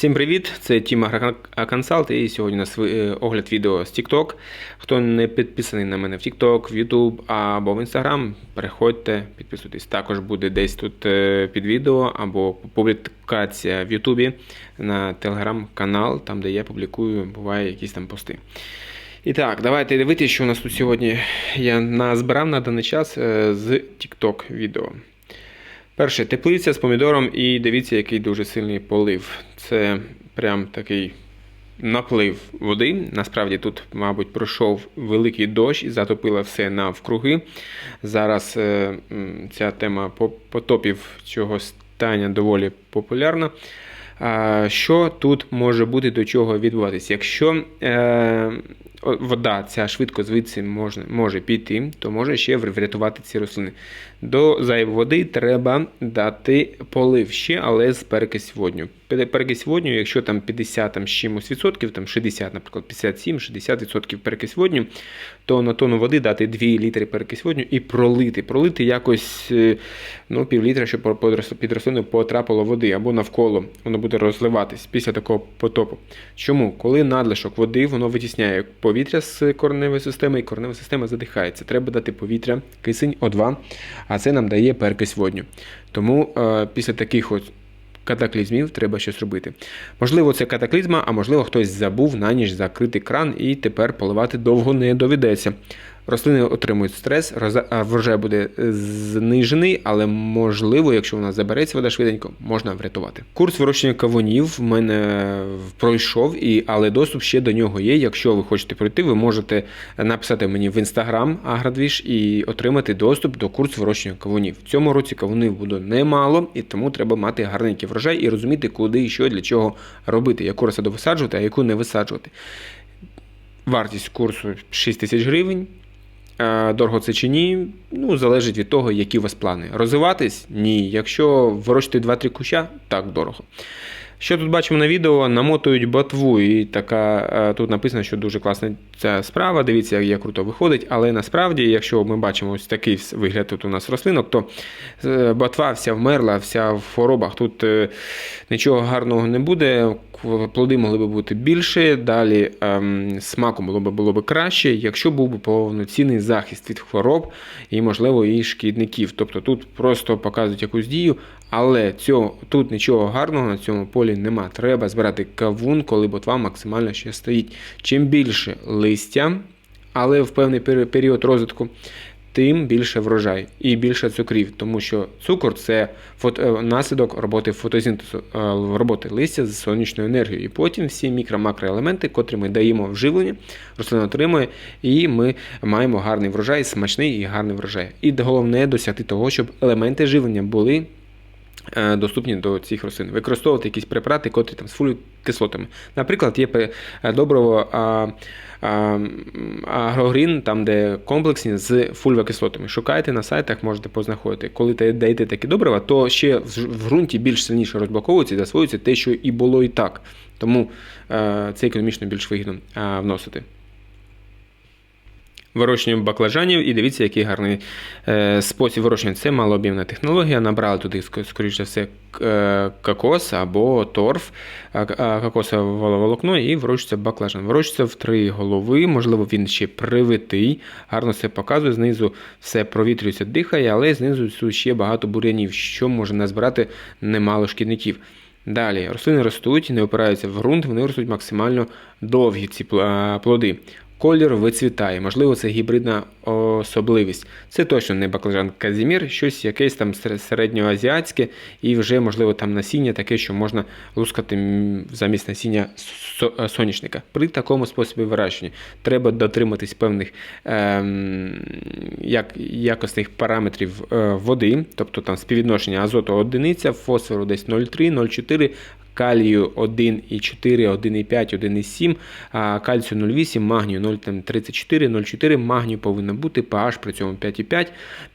Всім привіт! Це Тім Агроконсалт і сьогодні у нас е, огляд відео з TikTok. Хто не підписаний на мене в TikTok, в YouTube або в Instagram, переходьте, підписуйтесь. Також буде десь тут е, під відео або публікація в YouTube на телеграм-канал, там де я публікую, буває якісь там пости. І так, давайте дивитися, що у нас тут сьогодні я назбирав на даний час е, з TikTok відео. Перше, теплиця з помідором, і дивіться, який дуже сильний полив. Це прям такий наплив води. Насправді тут, мабуть, пройшов великий дощ і затопило все навкруги. Зараз е, ця тема потопів цього стання доволі популярна. Що тут може бути до чого відбуватися? Якщо е, вода ця швидко звідси може, може піти, то може ще врятувати ці рослини. До зайвої води треба дати полив ще, але з перекись водню. Перекись водню, якщо там 50 там, з чимось відсотків, там 60, наприклад, 57-60 відсотків перекись водню, то на тонну води дати 2 літри перекись водню і пролити. Пролити якось е, ну, пів літра, щоб під рослину потрапило води або навколо воно буде розливатись після такого потопу. Чому? Коли надлишок води, воно витісняє повітря з кореневої системи, і коренева система задихається. Треба дати повітря, кисень О2 а це нам дає перекись водню. Тому е, після таких от катаклізмів треба щось робити. Можливо, це катаклізма, а можливо, хтось забув на ніч закрити кран і тепер поливати довго не доведеться. Рослини отримують стрес, врожай буде знижений, але можливо, якщо нас забереться вода швиденько, можна врятувати. Курс вирощення кавунів в мене пройшов, і, але доступ ще до нього є. Якщо ви хочете пройти, ви можете написати мені в інстаграм Аградвіж і отримати доступ до курсу вирощення кавунів. В цьому році кавунів буде немало, і тому треба мати гарненький врожай і розуміти, куди і що для чого робити, яку розсаду висаджувати, а яку не висаджувати. Вартість курсу 6 тисяч гривень. Е, дорого це чи ні, ну, залежить від того, які у вас плани. Розвиватись? Ні. Якщо вирощувати 2-3 куща, так дорого. Що тут бачимо на відео, намотують ботву, і така е, тут написано, що дуже класна ця справа. Дивіться, як круто виходить. Але насправді, якщо ми бачимо ось такий вигляд тут у нас рослинок, то е, ботва вся вмерла, вся в хворобах. Тут нічого гарного не буде плоди могли б бути більше, далі ем, смаку було б було б краще, якщо був би повноцінний захист від хвороб і, можливо, і шкідників. Тобто тут просто показують якусь дію, але цього, тут нічого гарного на цьому полі нема. Треба збирати кавун, коли ботва максимально ще стоїть. Чим більше листя, але в певний період розвитку тим більше врожай і більше цукрів, тому що цукор це фото, наслідок роботи фотосинтезу, е, роботи листя з сонячною енергією. І потім всі мікро-макроелементи, котрі ми даємо вживлення, рослина отримує, і ми маємо гарний врожай, смачний і гарний врожай. І головне досягти того, щоб елементи живлення були. Е, доступні до цих рослин. Використовувати якісь препарати, котрі там з фулькислотами. Наприклад, є е, доброво агрогрін, там, де комплексні з фульвокислотами. Шукайте на сайтах, можете познаходити. Коли даєте такі добрива, то ще в ґрунті більш сильніше розблоковується і засвоюється те, що і було і так. Тому е, це економічно більш вигідно вносити вирощуванням баклажанів. І дивіться, який гарний е, спосіб вирощування. Це малооб'ємна технологія. Набрали туди, скоріше все, е, кокос або торф, кокосове волокно і вирощується баклажан. Вирощується в три голови, можливо, він ще привитий. Гарно все показує. Знизу все провітрюється, дихає, але знизу ще багато бур'янів, що може назбирати немало шкідників. Далі рослини ростуть, не опираються в ґрунт, вони ростуть максимально довгі ці плоди колір вицвітає. Можливо, це гібридна особливість. Це точно не баклажан Казімір, щось якесь там середньоазіатське, і вже, можливо, там насіння таке, що можна лускати замість насіння е, соняшника. При такому способі вирощення треба дотриматись певних е, як, якісних параметрів е, води, тобто там співвідношення азоту одиниця, фосфору десь 0,3-0,4 калію 1,4, 1,5, 1,7, а кальцію 0,8, магнію 0,34, 0,4, магнію повинно бути, pH при цьому 5,5,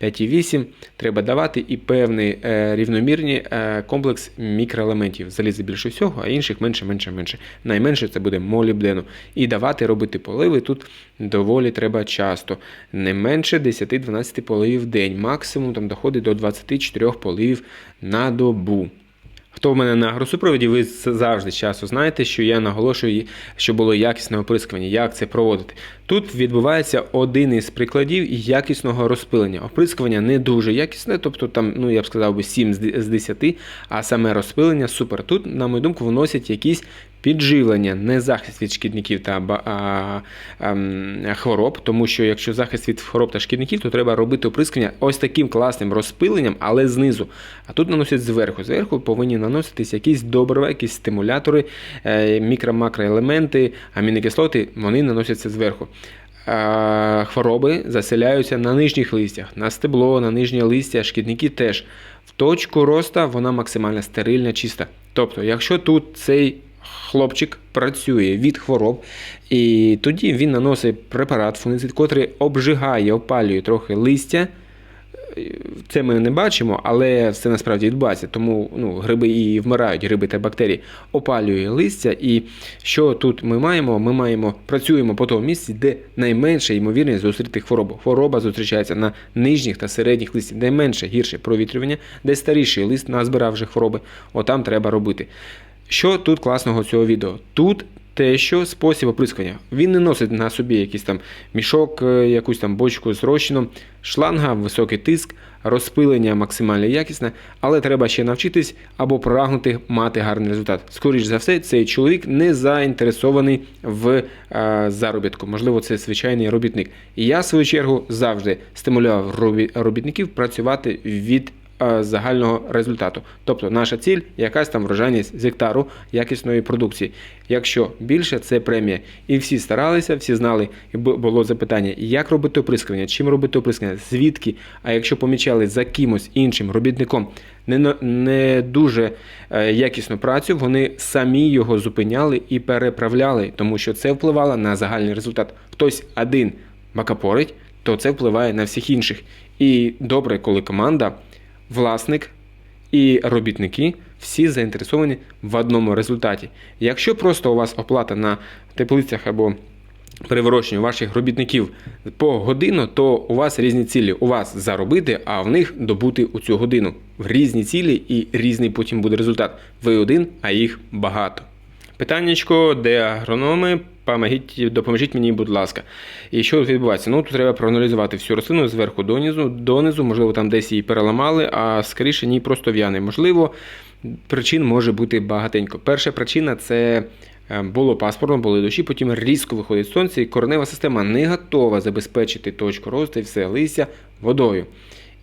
5,8. Треба давати і певний е, рівномірний е, комплекс мікроелементів. Залізи більше всього, а інших менше, менше, менше. Найменше це буде молібдену. І давати робити поливи тут доволі треба часто. Не менше 10-12 поливів в день. Максимум там доходить до 24 поливів на добу. Хто в мене на агросупроводі, ви завжди часу знаєте, що я наголошую, що було якісне оприскування, як це проводити. Тут відбувається один із прикладів якісного розпилення. Оприскування не дуже якісне, тобто там, ну я б сказав би 7 з 10, а саме розпилення супер. Тут, на мою думку, вносять якісь підживлення, не захист від шкідників та а, а, ем, хвороб, тому що якщо захист від хвороб та шкідників, то треба робити оприскування ось таким класним розпиленням, але знизу. А тут наносять зверху. Зверху повинні наноситись якісь добрива, якісь стимулятори, е, мікро-макроелементи, амінокислоти, вони наносяться зверху. Хвороби заселяються на нижніх листях, на стебло, на нижнє листя, шкідники теж. В точку роста вона максимально стерильна, чиста. Тобто, якщо тут цей хлопчик працює від хвороб, і тоді він наносить препарат фунгицид, котрий обжигає, опалює трохи листя. Це ми не бачимо, але все насправді відбувається. Тому ну, гриби і вмирають, гриби та бактерії опалює листя. І що тут ми маємо? Ми маємо працюємо по тому місці, де найменша ймовірність зустріти хворобу. Хвороба зустрічається на нижніх та середніх листях, де менше гірше провітрювання, де старіший лист назбирав вже хвороби. Отам треба робити. Що тут класного цього відео? Тут те, що спосіб оприскування. Він не носить на собі якийсь там мішок, е, якусь там бочку з розчином, шланга, високий тиск, розпилення максимально якісне, але треба ще навчитись або прагнути мати гарний результат. Скоріше за все, цей чоловік не заінтересований в е, заробітку. Можливо, це звичайний робітник. І я, в свою чергу, завжди стимулював робітників працювати від загального результату. Тобто наша ціль якась там врожайність з гектару якісної продукції. Якщо більше, це премія. І всі старалися, всі знали, і було запитання, як робити оприскування, чим робити оприскування, звідки. А якщо помічали за кимось іншим робітником не не дуже е, якісну працю, вони самі його зупиняли і переправляли, тому що це впливало на загальний результат. Хтось один макапорить, то це впливає на всіх інших. І добре, коли команда власник і робітники всі заінтересовані в одному результаті. Якщо просто у вас оплата на теплицях або при вирощенні ваших робітників по годину, то у вас різні цілі. У вас заробити, а в них добути у цю годину. В різні цілі і різний потім буде результат. Ви один, а їх багато. Питаннячко, де агрономи, помогіть, допоможіть мені, будь ласка. І що відбувається? Ну, тут треба проаналізувати всю рослину зверху донизу, донизу, можливо, там десь її переламали, а скоріше ні, просто в'яне. Можливо, причин може бути багатенько. Перша причина це. Е, було паспортом, були дощі, потім різко виходить сонце, і коренева система не готова забезпечити точку росту і все листя водою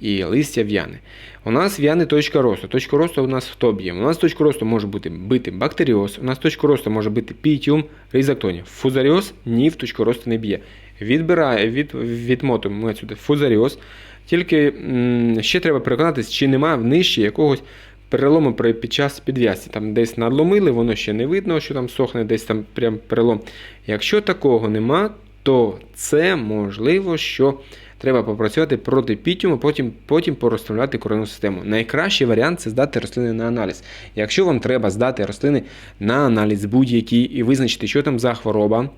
і листя в'яне. У нас в'яне точка росту. Точка росту у нас хто б'є? У нас точку росту може бути бити бактеріоз, у нас точку росту може бути пітіум, ризоктонів. Фузаріоз ні в точку росту не б'є. Відбирає, від, відмотуємо ми сюди фузаріоз. Тільки м ще треба переконатися, чи немає в нижчі якогось перелому під час підв'язки. Там десь надломили, воно ще не видно, що там сохне, десь там прям перелом. Якщо такого нема, то це можливо, що треба попрацювати проти пітюму, потім потім порозставляти коренну систему. Найкращий варіант це здати рослини на аналіз. Якщо вам треба здати рослини на аналіз будь-який і визначити, що там за хвороба,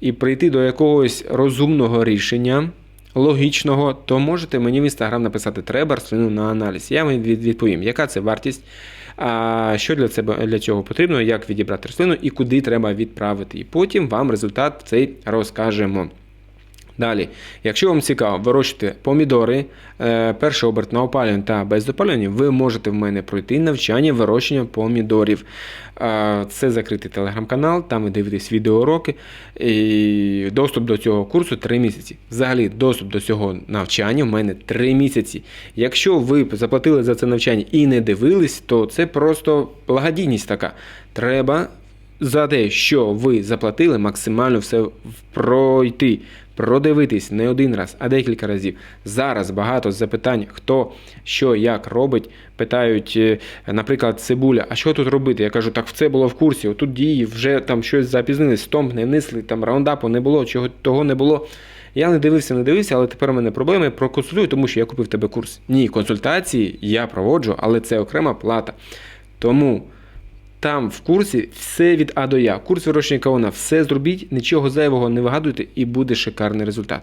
і прийти до якогось розумного рішення. Логічного, то можете мені в інстаграм написати треба рослину на аналіз. Я вам відповім, яка це вартість, що для себе для цього потрібно, як відібрати рослину і куди треба відправити. І потім вам результат цей розкажемо. Далі, якщо вам цікаво вирощувати помідори, е, перший оберт на опалювання та без опалювання, ви можете в мене пройти навчання вирощення помідорів. Е, це закритий телеграм-канал, там ви дивитесь відеоуроки. І Доступ до цього курсу 3 місяці. Взагалі, доступ до цього навчання в мене 3 місяці. Якщо ви заплатили за це навчання і не дивились, то це просто благодійність така. Треба за те, що ви заплатили, максимально все пройти продивитись не один раз, а декілька разів. Зараз багато запитань, хто що як робить. Питають, е, наприклад, цибуля, а що тут робити? Я кажу, так це було в курсі. Отут дії вже там щось запізнились, стомп не несли, там раундапу не було, чого того не було. Я не дивився, не дивився, але тепер у мене проблеми. Проконсультую, тому що я купив тебе курс. Ні, консультації я проводжу, але це окрема плата. Тому. Там в курсі все від А до Я. Курс вирощення кавуна, все зробіть, нічого зайвого не вигадуйте, і буде шикарний результат.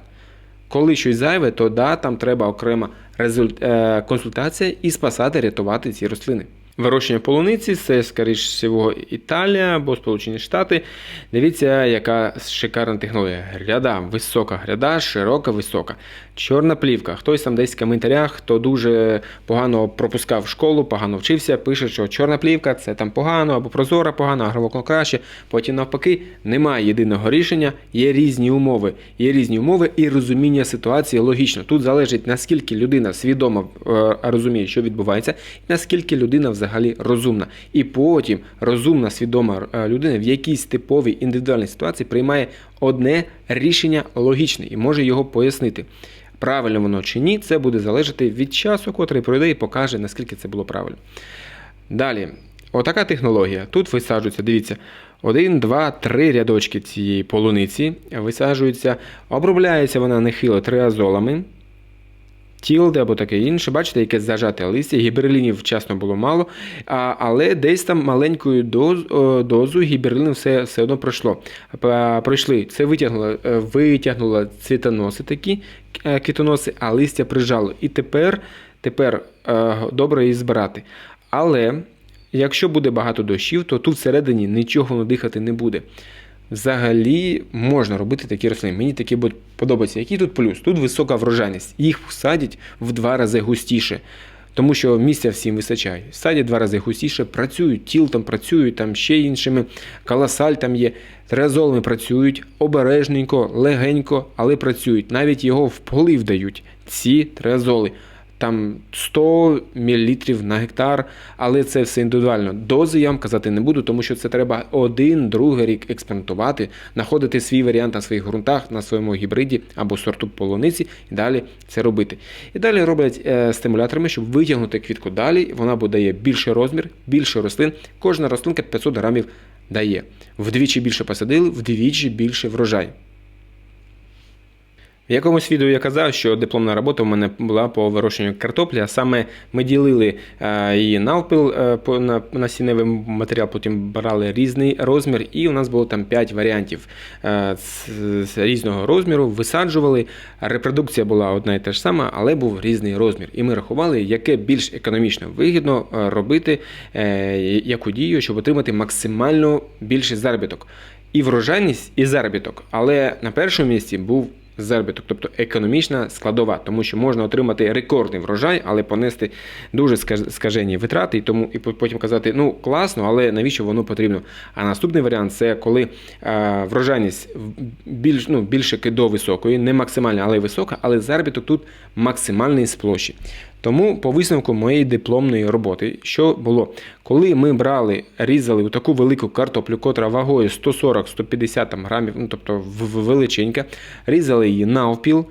Коли щось зайве, то да, там треба окрема результ... Е, консультація і спасати, рятувати ці рослини. Вирощення полуниці, це, скоріш всього, Італія або Сполучені Штати. Дивіться, яка шикарна технологія. Гряда, висока гряда, широка, висока. Чорна плівка. Хтось там десь в коментарях, хто дуже погано пропускав школу, погано вчився, пише, що чорна плівка це там погано, або прозора погано, агровокно краще. Потім навпаки, немає єдиного рішення, є різні умови. Є різні умови і розуміння ситуації логічно. Тут залежить наскільки людина свідомо е, розуміє, що відбувається, і наскільки людина взагалі розумна. І потім розумна, свідома е, людина в якійсь типовій індивідуальній ситуації приймає одне рішення логічне і може його пояснити. Правильно воно чи ні, це буде залежати від часу, котрий пройде і покаже, наскільки це було правильно. Далі, отака технологія. Тут висаджується, дивіться, один, два, три рядочки цієї полуниці висаджуються, обробляється вона нехило триазолами. Тілди або таке інше, бачите, яке зажате листя, гіберлінів вчасно було мало, а, але десь там маленькою доз, дозу гіберлінів все все одно пройшло. Пройшли. Це витягнуло, е, витягнуло цвітоноси такі е, квітоноси, а листя прижало. І тепер, тепер е, добре її збирати. Але якщо буде багато дощів, то тут всередині нічого надихати не буде. Взагалі можна робити такі рослини. Мені такі подобаються. Який тут плюс? Тут висока врожайність. Їх садять в два рази густіше. Тому що місця всім вистачає. Садять два рази густіше, працюють, тіл там працюють, там ще іншими, каласаль там є, триазолами працюють, обережненько, легенько, але працюють. Навіть його в полив дають, ці триазоли там 100 мл на гектар, але це все індивідуально. Дози я вам казати не буду, тому що це треба один, другий рік експериментувати, знаходити свій варіант на своїх ґрунтах, на своєму гібриді або сорту полуниці і далі це робити. І далі роблять е, стимуляторами, щоб витягнути квітку далі. Вона дає більший розмір, більше рослин. Кожна рослинка 500 грамів дає. Вдвічі більше посадили, вдвічі більше врожай. В якомусь відео я казав, що дипломна робота в мене була по вирощенню картоплі, а саме ми ділили е, її навпіл е, на насінневий матеріал, потім брали різний розмір, і у нас було там 5 варіантів е, з, різного розміру, висаджували. Репродукція була одна і та ж сама, але був різний розмір. І ми рахували, яке більш економічно вигідно робити яку дію, щоб отримати максимально більший заробіток. І врожайність, і заробіток. Але на першому місці був заробіток, тобто економічна складова, тому що можна отримати рекордний врожай, але понести дуже скажені витрати, і тому і потім казати, ну класно, але навіщо воно потрібно? А наступний варіант це коли врожайність більш ну, більше до високої, не максимальна, але висока, але заробіток тут максимальний з площі. Тому по висновку моєї дипломної роботи, що було, коли ми брали, різали у таку велику картоплю, котра вагою 140-150 грамів, ну тобто величенька, різали її навпіл.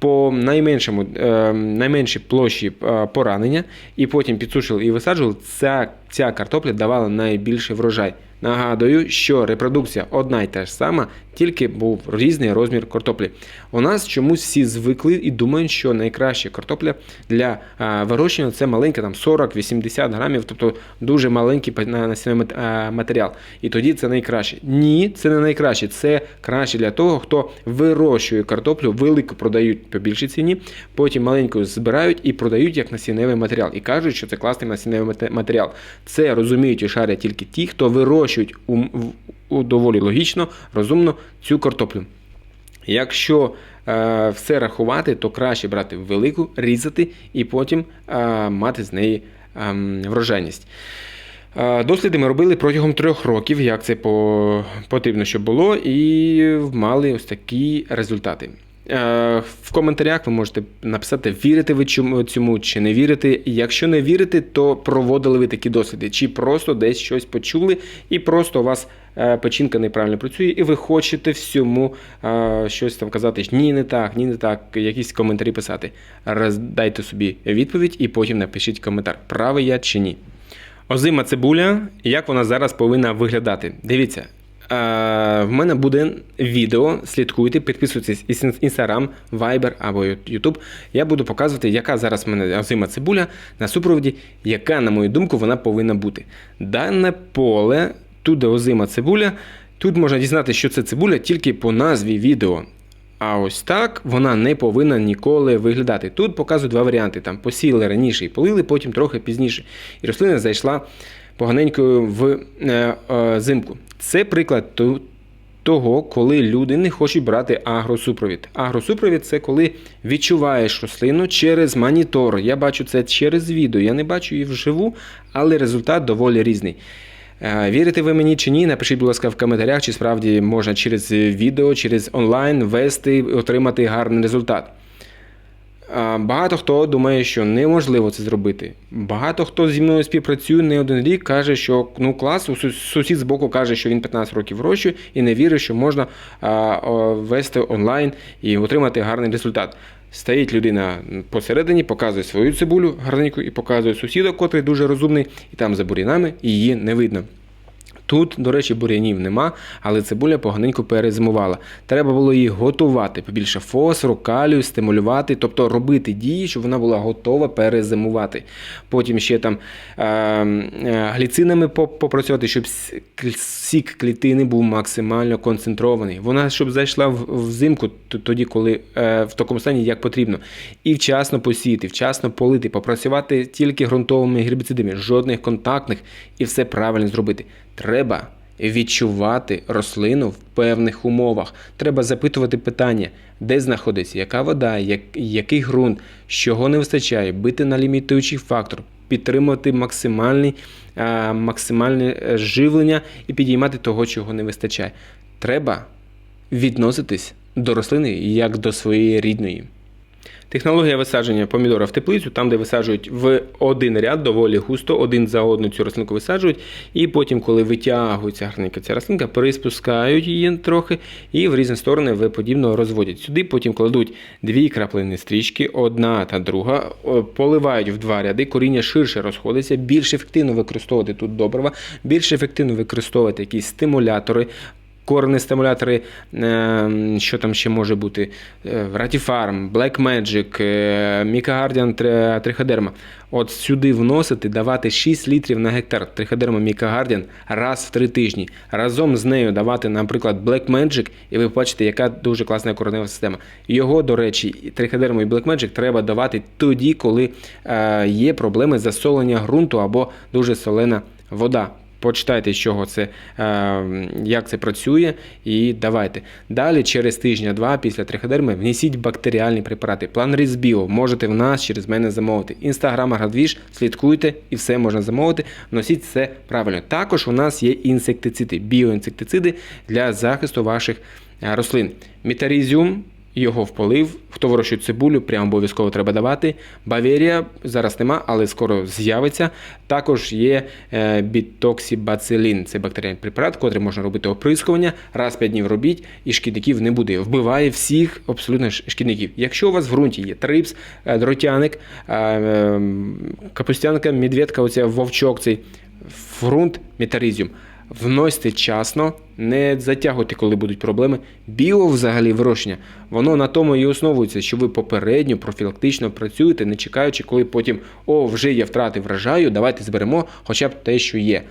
По найменшому, е, найменшій площі е, поранення, і потім підсушили і висаджували, ця, ця картопля давала найбільший врожай. Нагадую, що репродукція одна й та ж сама, тільки був різний розмір картоплі. У нас чомусь всі звикли і думають, що найкраща картопля для вирощення це маленька, там 40-80 грамів, тобто дуже маленький насінний матеріал. І тоді це найкраще. Ні, це не найкраще. Це краще для того, хто вирощує картоплю, велику продають по більшій ціні, потім маленьку збирають і продають як насінневий матеріал. І кажуть, що це класний насінневий матеріал. Це розуміють і шарять тільки ті, хто вирощують у, у доволі логічно, розумно цю картоплю. Якщо е, все рахувати, то краще брати велику, різати і потім е, мати з неї е, врожайність. Досліди ми робили протягом трьох років, як це потрібно, щоб було, і мали ось такі результати. Е, в коментарях ви можете написати, вірите ви цьому чи не вірите. Якщо не вірите, то проводили ви такі досліди, чи просто десь щось почули, і просто у вас е, печінка неправильно працює, і ви хочете всьому е, щось там казати, ні, не так, ні, не так, якісь коментарі писати. Роздайте собі відповідь і потім напишіть коментар, правий я чи ні. Озима цибуля, як вона зараз повинна виглядати? Дивіться, в мене буде відео. Слідкуйте, підписуйтесь із Instagram, Viber або YouTube. Я буду показувати, яка зараз в мене озима цибуля на супроводі, яка, на мою думку, вона повинна бути. Дане поле, тут де озима цибуля. Тут можна дізнатися, що це цибуля тільки по назві відео. А ось так вона не повинна ніколи виглядати. Тут показую два варіанти: там посіяли раніше і полили, потім трохи пізніше. І рослина зайшла поганенькою в е, е, зимку. Це приклад того, коли люди не хочуть брати агросупровід. Агросупровід це коли відчуваєш рослину через монітор. Я бачу це через відео. Я не бачу її вживу, але результат доволі різний. Е, Вірите ви мені чи ні? Напишіть, будь ласка, в коментарях, чи справді можна через відео, через онлайн ввести і отримати гарний результат. Багато хто думає, що неможливо це зробити. Багато хто зі мною співпрацює не один рік, каже, що ну клас, су- сусід з боку каже, що він 15 років вирощує і не вірить, що можна вести онлайн і отримати гарний результат. Стоїть людина посередині, показує свою цибулю гарненьку і показує сусіда, котрий дуже розумний, і там за бур'янами і її не видно. Тут, до речі, бур'янів нема, але цибуля поганенько перезимувала. Треба було її готувати, побільше фосфору, калію, стимулювати, тобто робити дії, щоб вона була готова перезимувати. Потім ще там е, е, гліцинами попрацювати, щоб сік клітини був максимально концентрований. Вона щоб зайшла взимку, тоді, коли е, в такому стані, як потрібно. І вчасно посіяти, вчасно полити, попрацювати тільки ґрунтовими гербіцидами, жодних контактних і все правильно зробити. Треба відчувати рослину в певних умовах. Треба запитувати питання, де знаходиться, яка вода, як, який ґрунт, чого не вистачає, бити на лімітуючий фактор, підтримувати максимальне е, живлення і підіймати того, чого не вистачає. Треба відноситись до рослини як до своєї рідної. Технологія висадження помідора в теплицю, там, де висаджують в один ряд доволі густо, один за одну цю рослинку висаджують, і потім, коли витягується гарненька ця рослинка, приспускають її трохи і в різні сторони ви подібно розводять. Сюди потім кладуть дві краплини стрічки, одна та друга, поливають в два ряди, коріння ширше розходиться, більш ефективно використовувати тут добрива, більш ефективно використовувати якісь стимулятори. Корені стимулятори, е, що там ще може бути? Ратіфарм, Black Magic, Мікагардіан Триходерма. От сюди вносити, давати 6 літрів на гектар триходерма Мікагардіан раз в 3 тижні. Разом з нею давати, наприклад, Black Magic, і ви бачите, яка дуже класна коренева система. Його, до речі, триходерму і Black Magic треба давати тоді, коли е, є проблеми засолення ґрунту або дуже солена вода. Почитайте, з чого це, е, як це працює, і давайте. Далі, через тижня-два після триходерми, внесіть бактеріальні препарати. План Різбіо можете в нас через мене замовити. Інстаграм Аградвіж, слідкуйте і все можна замовити. Носіть все правильно. Також у нас є інсектициди, біоінсектициди для захисту ваших е, рослин. Мітарізіум. Його в полив. Хто вирощує цибулю, прямо обов'язково треба давати. Баварія зараз нема, але скоро з'явиться. Також є е, бітоксібацилін. Це бактеріальний препарат, котрий можна робити оприскування. Раз 5 днів робіть, і шкідників не буде. Вбиває всіх абсолютно шкідників. Якщо у вас в ґрунті є трипс, е, дротяник, е, е, капустянка, медведка, оця вовчок, цей в ґрунт метаризіум. Вносьте вчасно, не затягуйте, коли будуть проблеми. Біо взагалі вирощення, воно на тому і основується, що ви попередньо профілактично працюєте, не чекаючи, коли потім о, вже я втратив врожаю, давайте зберемо хоча б те, що є.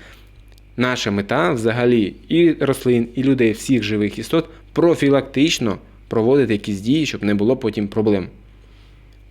Наша мета взагалі і рослин, і людей, всіх живих істот профілактично проводити якісь дії, щоб не було потім проблем.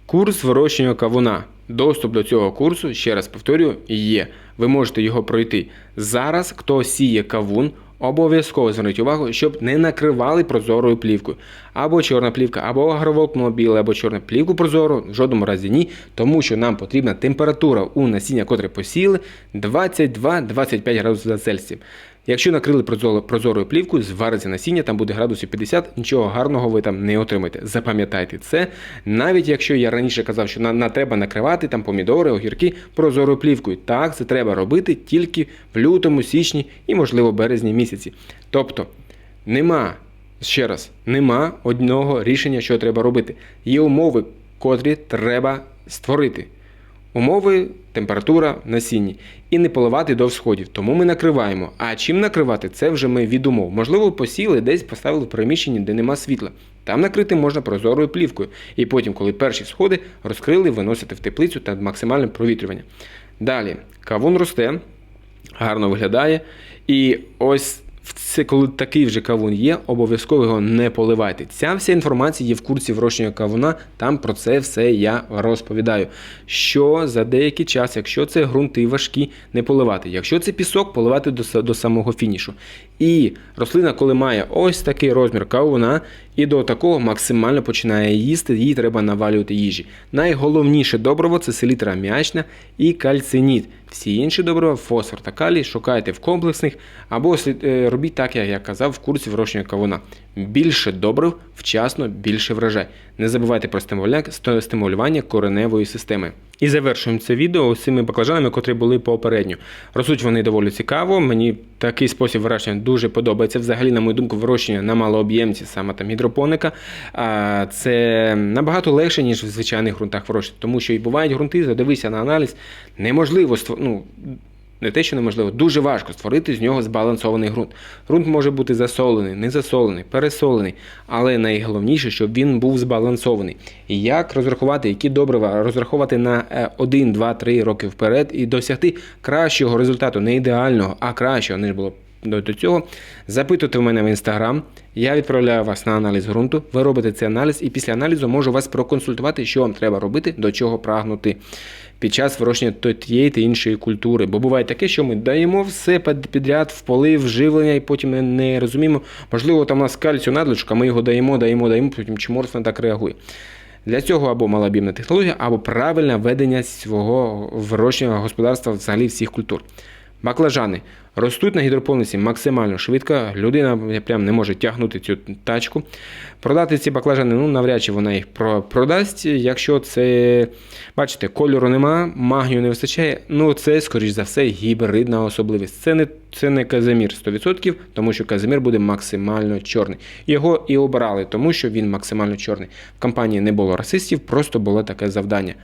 Курс вирощення кавуна. Доступ до цього курсу, ще раз повторюю, є. Ви можете його пройти. Зараз, хто сіє кавун, обов'язково зверніть увагу, щоб не накривали прозорою плівкою. Або чорна плівка, або агроволокно біле, або чорна плівку прозору, в жодному разі ні, тому що нам потрібна температура у насіння, котре посіяли, 22-25 градусів за Цельсієм. Якщо накрили прозоро- прозорою плівкою, звариться насіння, там буде градусів 50, нічого гарного ви там не отримаєте. Запам'ятайте це. Навіть якщо я раніше казав, що на, на треба накривати там помідори, огірки прозорою плівкою. Так, це треба робити тільки в лютому, січні і, можливо, березні місяці. Тобто нема, ще раз, нема одного рішення, що треба робити. Є умови, котрі треба створити. Умови, температура, насінні. І не поливати до всходів. Тому ми накриваємо. А чим накривати, це вже ми від умов. Можливо, посіли десь поставили в приміщенні, де нема світла. Там накрити можна прозорою плівкою. І потім, коли перші сходи розкрили, виносити в теплицю та максимальне провітрювання. Далі, кавун росте, гарно виглядає. І ось в це коли такий вже кавун є, обов'язково його не поливайте. Ця вся інформація є в курсі вирощення кавуна. Там про це все я розповідаю. Що за деякий час, якщо це ґрунти важкі, не поливати. Якщо це пісок, поливати до, до самого фінішу. І рослина, коли має ось такий розмір кавуна, і до такого максимально починає їсти, їй треба навалювати їжі. Найголовніше добриво це селітра м'ячна і кальциніт. Всі інші добрива, фосфор та калій, шукайте в комплексних або е, робіть так, як я казав, в курсі вирощення кавуна. Більше добрив, вчасно, більше врожай. Не забувайте про стимулювання кореневої системи. І завершуємо це відео з цими баклажанами, котрі були попередньо. Ростуть вони доволі цікаво. Мені такий спосіб вирощення дуже подобається. Взагалі, на мою думку, вирощення на малооб'ємці, саме там гідропоника. а, Це набагато легше, ніж в звичайних ґрунтах вирощувати. Тому що і бувають ґрунти, задивися на аналіз, неможливо ну, не те, що неможливо, дуже важко створити з нього збалансований ґрунт. Ґрунт може бути засолений, не засолений, пересолений, але найголовніше, щоб він був збалансований. І як розрахувати, які добрива розраховувати на 1, 2, 3 роки вперед і досягти кращого результату, не ідеального, а кращого, ніж було до, до цього. Запитуйте в мене в інстаграм. Я відправляю вас на аналіз ґрунту. Ви робите цей аналіз, і після аналізу можу вас проконсультувати, що вам треба робити, до чого прагнути під час вирощення тієї та іншої культури. Бо буває таке, що ми даємо все під- підряд в полив, вживлення, і потім не, розуміємо. Можливо, там у нас кальцію надлишок, а ми його даємо, даємо, даємо, потім чому не так реагує. Для цього або малобімна технологія, або правильне ведення свого вирощення господарства взагалі всіх культур. Баклажани ростуть на гідропониці максимально швидко. Людина прям не може тягнути цю тачку. Продати ці баклажани, ну навряд чи вона їх продасть. Якщо це, бачите, кольору нема, магнію не вистачає. Ну це, скоріш за все, гібридна особливість. Це не, це не казимір 100%, тому що казимір буде максимально чорний. Його і обрали, тому що він максимально чорний. В компанії не було расистів, просто було таке завдання.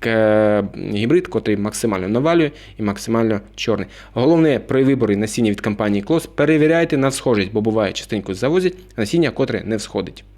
К- гібрид, котрий максимально навалює і максимально чорний. Головне при виборі насіння від компанії Клос перевіряйте на схожість, бо буває частенько завозять насіння, котре не всходить.